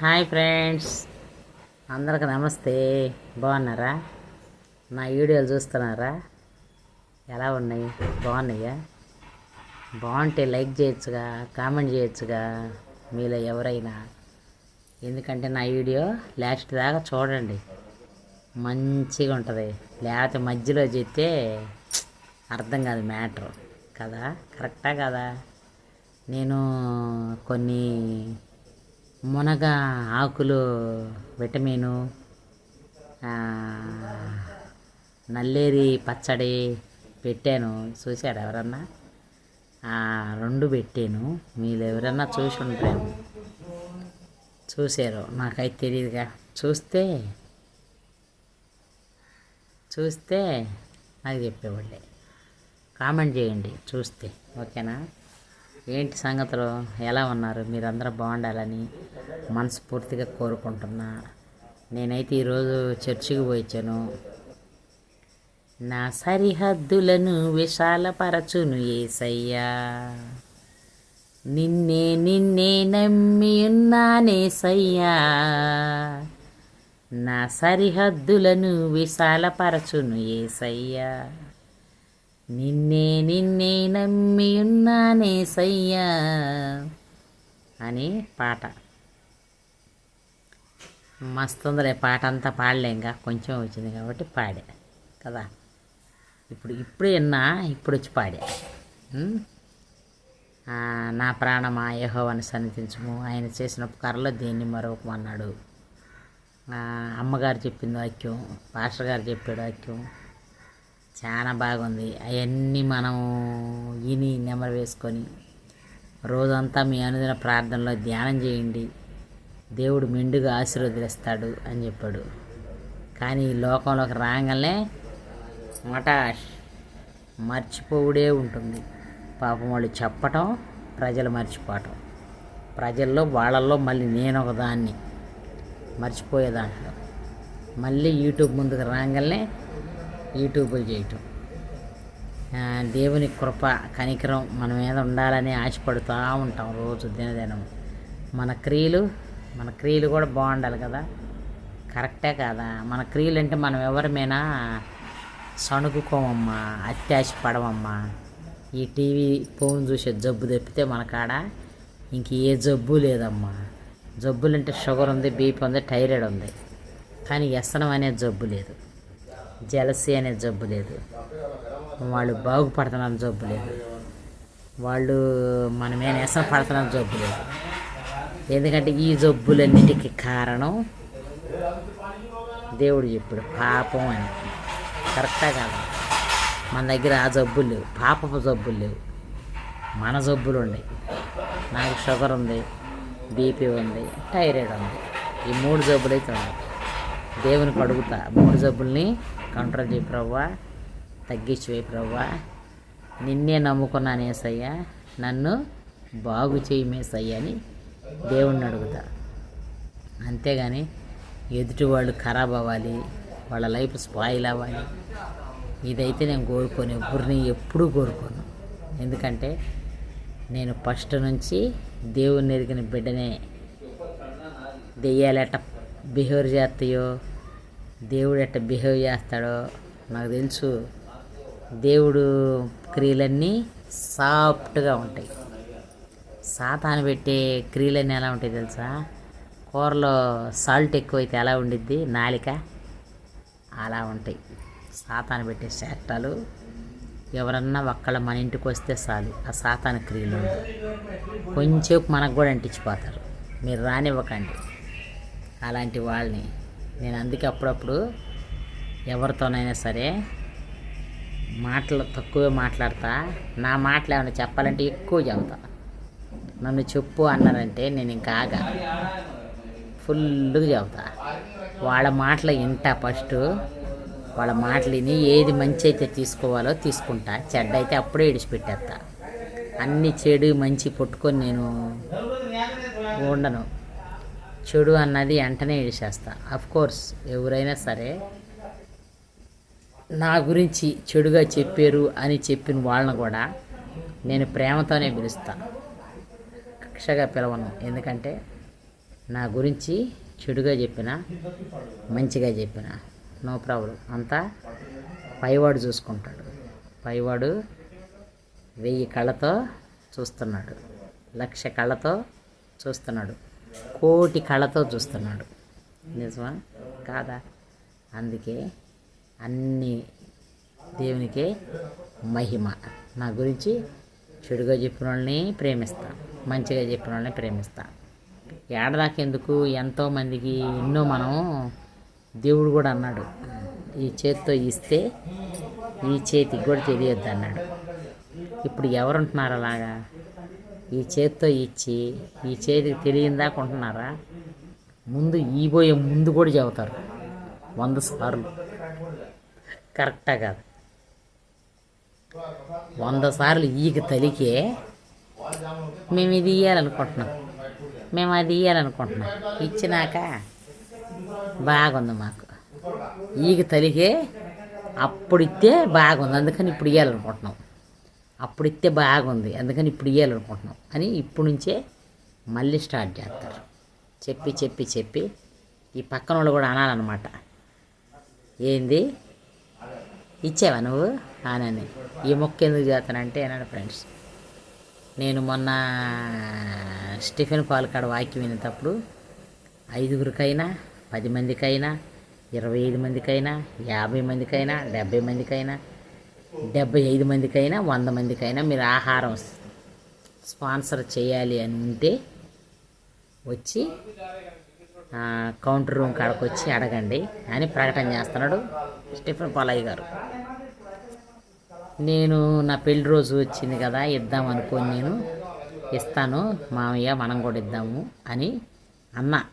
Hi friends. అందరికి నమస్తే. బాగున్నారా? నా వీడియోలు చూస్తున్నారా? ఎలా ఉన్నాయి? బాగున్నాయా? బాగుంటే లైక్ చేయొచ్చుగా కామెంట్ చేయొచ్చుగా మీలో ఎవరైనా. ఎందుకంటే నా వీడియో లాస్ట్ దాకా చూడండి. మంచిగా ఉంటుంది. లేకపోతే మధ్యలో చెప్తే అర్థం కాదు మ్యాటర్. కదా? కరెక్టా కదా? నేను కొన్ని మునగ ఆకులు విటమిను నల్లేరి పచ్చడి పెట్టాను. చూశారు ఎవరన్నా? రెండు పెట్టాను. మీరు ఎవరన్నా చూసి ఉంటారు చూశారు. నాకైతే తెలియదుగా చూస్తే చూస్తే నాకు చెప్పేవాళ్ళే. కామెంట్ చేయండి. చూస్తే. ఓకేనా? ఏంటి సంగతులు? ఎలా ఉన్నారు? మీరందరూ బాగుండాలని మనస్ఫూర్తిగా కోరుకుంటున్నా. నేనైతే ఈరోజు చర్చికి పోయించాను నా సరిహద్దులను విశాలపరచును ఏసయ్యా. నిన్నే నిన్నే నమ్మి ఉన్నానేసయ్యా నా సరిహద్దులను విశాలపరచును ఏసయ్యా. నిన్నే నిన్నే నమ్మి ఉన్నానేసయ్యా అనే పాట. మస్తు ఉందిలే పాట అంతా పాడలేంగా కొంచెం వచ్చింది కాబట్టి పాడే కదా? ఇప్పుడు ఇప్పుడు విన్నా ఇప్పుడు వచ్చి పాడా ఆ, నా ప్రాణమా యెహోవాని సన్నిధించము. ఆయన చేసిన కర్రలో దేన్ని మరొకమన్నాడు అమ్మగారు చెప్పింది వాక్యం పాస్టర్ గారు చెప్పాడు వాక్యం. చాలా బాగుంది. అవన్నీ మనం విని నెమరు వేసుకొని రోజంతా మీ అనుదిన ప్రార్థనలో ధ్యానం చేయండి. దేవుడు మెండుగా ఆశీర్వదిస్తాడు అని చెప్పాడు. కానీ ఈ లోకంలోకి రాగానే మటాష్ మర్చిపోవుడే ఉంటుంది. పాపం వాళ్ళు చెప్పటం ప్రజలు మర్చిపోవటం. ప్రజల్లో వాళ్ళల్లో మళ్ళీ నేను ఒక దాన్ని మర్చిపోయే దాంట్లో. మళ్ళీ యూట్యూబ్ ముందుకు రాగానే యూట్యూబ్లు చేయటం. దేవుని కృప కనికరం మన మీద ఉండాలని ఆశపడుతూ ఉంటాం రోజు దినదినం మన క్రియలు మన క్రియలు కూడా బాగుండాలి కదా. కరెక్టే కదా. మన క్రియలు అంటే మనం ఎవరిమైనా సణుకుకోమమ్మా అత్యాశ పడవమ్మా ఈ టీవీ ఫోన్ చూసే జబ్బు తెప్పితే మన కాడ ఇంక ఏ జబ్బు లేదమ్మా. జబ్బులంటే షుగర్ ఉంది బీపీ ఉంది థైరాయిడ్ ఉంది. కానీ వ్యసనం అనే జబ్బు లేదు. జలసీ అనే జబ్బు లేదు. వాళ్ళు బాగుపడుతున్న జబ్బు లేదు. వాళ్ళు మనమే వ్యసన పడుతున్న జబ్బు లేదు. ఎందుకంటే ఈ జబ్బులన్నిటికీ కారణం దేవుడు చెప్పాడు పాపం అని. కరెక్టా కాదు? మన దగ్గర ఆ జబ్బులు లేవు. పాపపు జబ్బులు లేవు. మన జబ్బులు ఉన్నాయి. నాకు షుగర్ ఉంది బీపీ ఉంది థైరాయిడ్ ఉంది. ఈ మూడు జబ్బులు అయితే ఉన్నాయి దేవునికి అడుగుతా మూడు జబ్బుల్ని కంట్రోల్ చేయి ప్రవ్వా తగ్గించివే ప్రవ్వా. నిన్నే నమ్ముకున్నాను ఏసయ్యా నన్ను బాగు చేయమేసయ్యా అని దేవుణ్ణి అడుగుతా. అంతేగాని ఎదుటి వాళ్ళు ఖరాబ్ అవ్వాలి వాళ్ళ లైఫ్ స్పాయిల్ అవ్వాలి. ఇదైతే నేను కోరుకోను ఎవరిని ఎప్పుడూ కోరుకోను. ఎందుకంటే నేను ఫస్ట్ నుంచి దేవుని ఎరిగిన బిడ్డనే. దెయ్యాలు ఎట్ట బిహేవ్ చేస్తాయో దేవుడు ఎట్ట బిహేవ్ చేస్తాడో నాకు తెలుసు. దేవుడు క్రియలన్నీ సాఫ్ట్గా ఉంటాయి. సాతాను పెట్టే క్రియలన్నీ ఎలా ఉంటాయి తెలుసా? కూరలో సాల్ట్ ఎక్కువైతే ఎలా ఉండిద్ది? నాలిక అలా ఉంటాయి. సాతాను పెట్టే శాటాలు ఎవరన్నా ఒక్కళ్ళ మన ఇంటికి వస్తే చాలు ఆ సాతాను క్రియలు కొంచెంసేపు కొంచెం మనకు కూడా అంటించిపోతారు. మీరు రానివ్వకండి. అలాంటి వాళ్ళని నేను అందుకే అప్పుడప్పుడు ఎవరితోనైనా సరే మాటలు తక్కువే మాట్లాడతా. నా మాటలు ఏమైనా చెప్పాలంటే ఎక్కువ చెబుతా. నన్ను చెప్పు అన్నారంటే నేను ఇంకా ఆగా. ఫుల్గా చెబుతా. వాళ్ళ మాటలు వింటా ఫస్ట్ వాళ్ళ మాటలు విని ఏది మంచి అయితే తీసుకోవాలో తీసుకుంటా. చెడ్డ అయితే అప్పుడే ఇడిచిపెట్టేస్తా. అన్ని చెడు మంచి పుట్టుకొని నేను ఉండను. చెడు అన్నది వెంటనే ఇడిచేస్తా. అఫ్ కోర్స్ ఎవరైనా సరే నా గురించి చెడుగా చెప్పారు అని చెప్పిన వాళ్ళని కూడా నేను ప్రేమతోనే పిలుస్తాను కక్షగా పిలవను. ఎందుకంటే నా గురించి చెడుగా చెప్పిన మంచిగా చెప్పిన నో ప్రాబ్లం. అంతా పైవాడు చూసుకుంటాడు. పైవాడు వెయ్యి కళ్ళతో చూస్తున్నాడు. లక్ష కళ్ళతో చూస్తున్నాడు. కోటి కళ్ళతో చూస్తున్నాడు. నిజమా? కాదా? అందుకే అన్ని దేవునికే మహిమ. నా గురించి చెడుగా చెప్పిన వాళ్ళని ప్రేమిస్తాం. మంచిగా చెప్పిన వాళ్ళని ప్రేమిస్తాం. ఏడదాకెందుకు? ఎంతోమందికి ఎన్నో మనం దేవుడు కూడా అన్నాడు. ఈ చేతితో ఇస్తే ఈ చేతికి కూడా తెలియద్దు అన్నాడు. ఇప్పుడు ఎవరు ఉంటున్నారు అలాగా? ఈ చేతితో ఇచ్చి ఈ చేతికి తెలియందాక ఉంటున్నారా? ముందు ఈబోయే ముందు కూడా చెబుతారు. వంద సార్లు. కరెక్టా కాదు? వంద సార్లు ఈగ తలికే మేము ఇది ఇయ్యాలనుకుంటున్నాం. మేము అది ఇయ్యాలనుకుంటున్నాం. ఇచ్చినాక బాగుంది మాకు. ఈగ తలిగే అప్పుడు ఇస్తే బాగుంది. అందుకని ఇప్పుడు ఇవ్వాలనుకుంటున్నాం అప్పుడు ఇస్తే బాగుంది. అందుకని ఇప్పుడు ఇవ్వాలనుకుంటున్నాం అని ఇప్పుడు నుంచే మళ్ళీ స్టార్ట్ చేస్తారు. చెప్పి చెప్పి చెప్పి ఈ పక్కన వాళ్ళు కూడా అనాలన్నమాట. ఏంది? ఇచ్చావా నువ్వు? అనని ఈ మొక్క ఎందుకు చేస్తానంటే అన్నాడు ఫ్రెండ్స్. నేను మొన్న స్టిఫెన్ పాలకాడ వాక్యం వినేటప్పుడు ఐదుగురికైనా పది మందికైనా ఇరవై ఐదు మందికైనా యాభై మందికైనా డెబ్బై మందికైనా డెబ్బై ఐదు మందికైనా వంద మందికైనా మీరు ఆహారం స్పాన్సర్ చేయాలి అని ఉంటే వచ్చి కౌంటర్ రూమ్ కాడకు వచ్చి అడగండి అని ప్రకటన చేస్తున్నాడు స్టీఫెన్ పాలయ్య గారు. నేను నా పెళ్ళి రోజు వచ్చింది కదా ఇద్దాం అనుకోని నేను. ఇస్తాను మామయ్య మనం కూడా ఇద్దాము అని అన్న.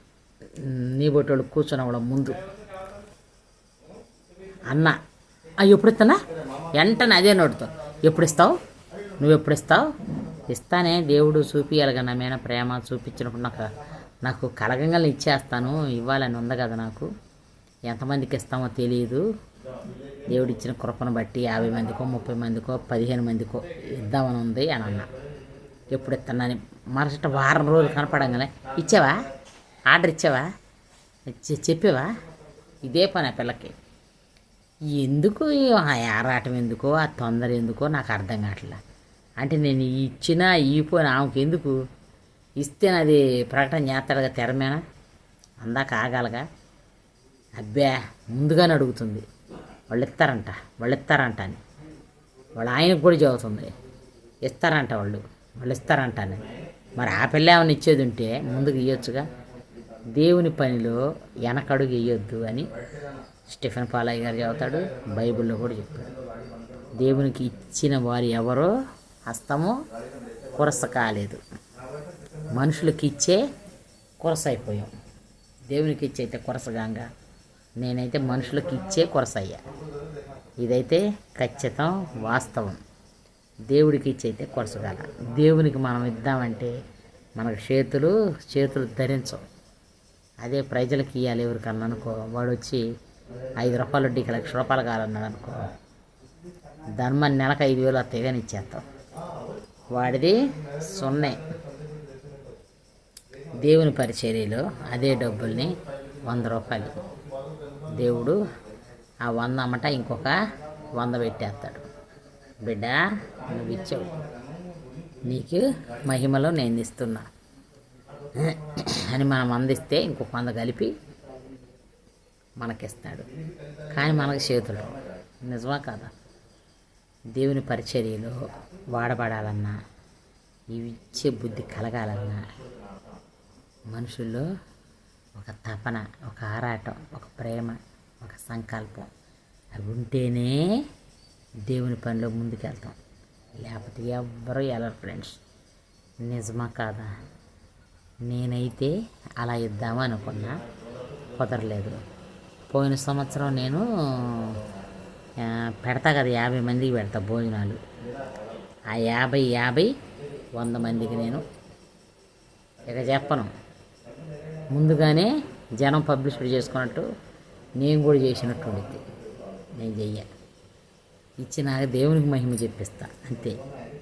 నీ బొట్టోళ్ళు కూర్చున్న ముందు. అన్న. ఎప్పుడు ఇస్తానా వెంటనే అదే నోడుతో ఎప్పుడు ఇస్తావు నువ్వు ఎప్పుడు ఇస్తావు ఇస్తానే దేవుడు చూపియాలి కదా నా మీద ప్రేమ చూపించినప్పుడు నాకు నాకు కలగంగా ఇచ్చేస్తాను ఇవ్వాలని ఉంది కదా నాకు. ఎంతమందికి ఇస్తామో తెలియదు. దేవుడు ఇచ్చిన కృపను బట్టి యాభై మందికో ముప్పై మందికో పదిహేను మందికో ఇద్దామని ఉంది అని అన్న. ఎప్పుడు ఇస్తానని మరుసటి వారం రోజులు కనపడంగానే ఇచ్చావా? ఆర్డర్ ఇచ్చావా? చె- చెప్పావా? ఇదే పని ఆ పిల్లకి. ఎందుకు? ఆ ఆరాటం ఎందుకో ఆ తొందర ఎందుకో నాకు అర్థం కావట్లే. అంటే నేను ఇచ్చినా ఇపోయిన ఆమెకి ఎందుకు? ఇస్తే అది ప్రకటన చేస్తాడుగా తెరమేనా? అందాక ఆగాలగా. అబ్బే ముందుగానే అడుగుతుంది. వాళ్ళు ఇస్తారంట వాళ్ళు ఇస్తారంట అని. వాళ్ళ ఆయనకు కూడా చదువుతుంది ఇస్తారంట వాళ్ళు వాళ్ళు ఇస్తారంట అని. మరి ఆ పిల్ల ఏమైనా ఇచ్చేది ఉంటే ముందుకు ఇయ్యొచ్చుగా. దేవుని పనిలో వెనకడుగు ఇవ్వద్దు అని స్టిఫెన్ పాలయ్య గారు చెబుతాడు బైబిల్లో కూడా చెప్పాడు దేవునికి ఇచ్చిన వారు ఎవరో హస్తము కురస కాలేదు. మనుషులకి ఇచ్చే కురస అయిపోయాం. దేవునికి ఇచ్చే అయితే కురసగాంగా నేనైతే మనుషులకు ఇచ్చే కొరసయ్యా ఇదైతే ఖచ్చితం వాస్తవం. దేవుడికి ఇచ్చైతే అయితే కొరసగాల దేవునికి మనం ఇద్దామంటే మనకు చేతులు చేతులు ధరించవు. అదే ప్రజలకు ఇవ్వాలి ఎవరికన్నా అనుకో. వాడు వచ్చి ఐదు రూపాయలు వడ్డీకి లక్ష రూపాయలు కావాలన్నాడు అనుకో. ధర్మం నెలకు ఐదు వేలు వస్తాయి కానీ ఇచ్చేస్తాం. వాడిది సున్నే. దేవుని పరిచర్యలో అదే డబ్బుల్ని వంద రూపాయలు. దేవుడు ఆ వంద అమ్మట ఇంకొక వంద పెట్టేస్తాడు. బిడ్డ నువ్వు ఇచ్చావు. నీకు మహిమలో నేను ఇస్తున్నా. అని మనం అందిస్తే ఇంకొక వంద కలిపి మనకిస్తాడు. కానీ మనకు చేతులు. నిజమా కాదా? దేవుని పరిచర్యలో వాడబడాలన్నా ఇవి ఇచ్చే బుద్ధి కలగాలన్నా మనుషుల్లో ఒక తపన ఒక ఆరాటం ఒక ప్రేమ ఒక సంకల్పం. అవి ఉంటేనే దేవుని పనిలో ముందుకెళ్తాం. లేకపోతే ఎవ్వరూ వెళ్ళరు ఫ్రెండ్స్. నిజమా కాదా? నేనైతే అలా ఇద్దాము అనుకున్నా. కుదరలేదు. పోయిన సంవత్సరం నేను పెడతా కదా యాభై మందికి పెడతా భోజనాలు. ఆ యాభై యాభై వంద మందికి నేను ఇక చెప్పను. ముందుగానే జనం పబ్లిసిటీ చేసుకున్నట్టు నేను కూడా చేసినట్టు ఉండిద్ది. నేను చెయ్య. ఇచ్చినాక దేవునికి మహిమ చెప్పిస్తా. అంతే.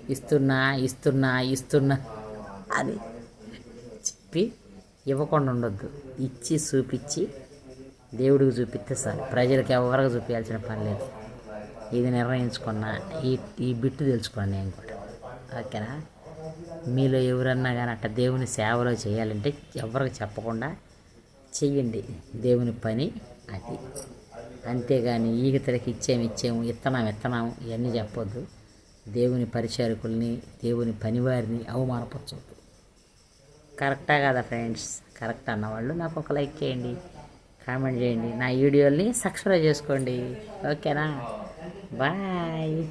ఇస్తున్నా ఇస్తున్నా ఇస్తున్నా అని చెప్పి ఇవ్వకుండా ఉండొద్దు. ఇచ్చి చూపించి దేవుడికి చూపిస్తే సార్ ప్రజలకు ఎవరికి చూపించాల్సిన పని లేదు. ఇది నిర్ణయించుకున్నా. ఈ ఈ బిట్టు తెలుసుకున్నా నేను కూడా. ఓకేనా? మీలో ఎవరన్నా కానీ అట్ట దేవుని సేవలో చేయాలంటే ఎవరికి చెప్పకుండా చెయ్యండి. దేవుని పని అది. అంతేగాని ఈగతలకి ఇచ్చేమి ఇచ్చేము ఇత్తనాం ఇత్తనాము ఇవన్నీ చెప్పొద్దు. దేవుని పరిచారకుల్ని దేవుని పనివారిని అవమానపరచొద్దు. కరెక్టా కదా ఫ్రెండ్స్? కరెక్ట్ అన్నవాళ్ళు నాకు ఒక లైక్ చేయండి కామెంట్ చేయండి. నా వీడియోల్ని సబ్స్క్రైబ్ చేసుకోండి. ఓకేనా? బాయ్.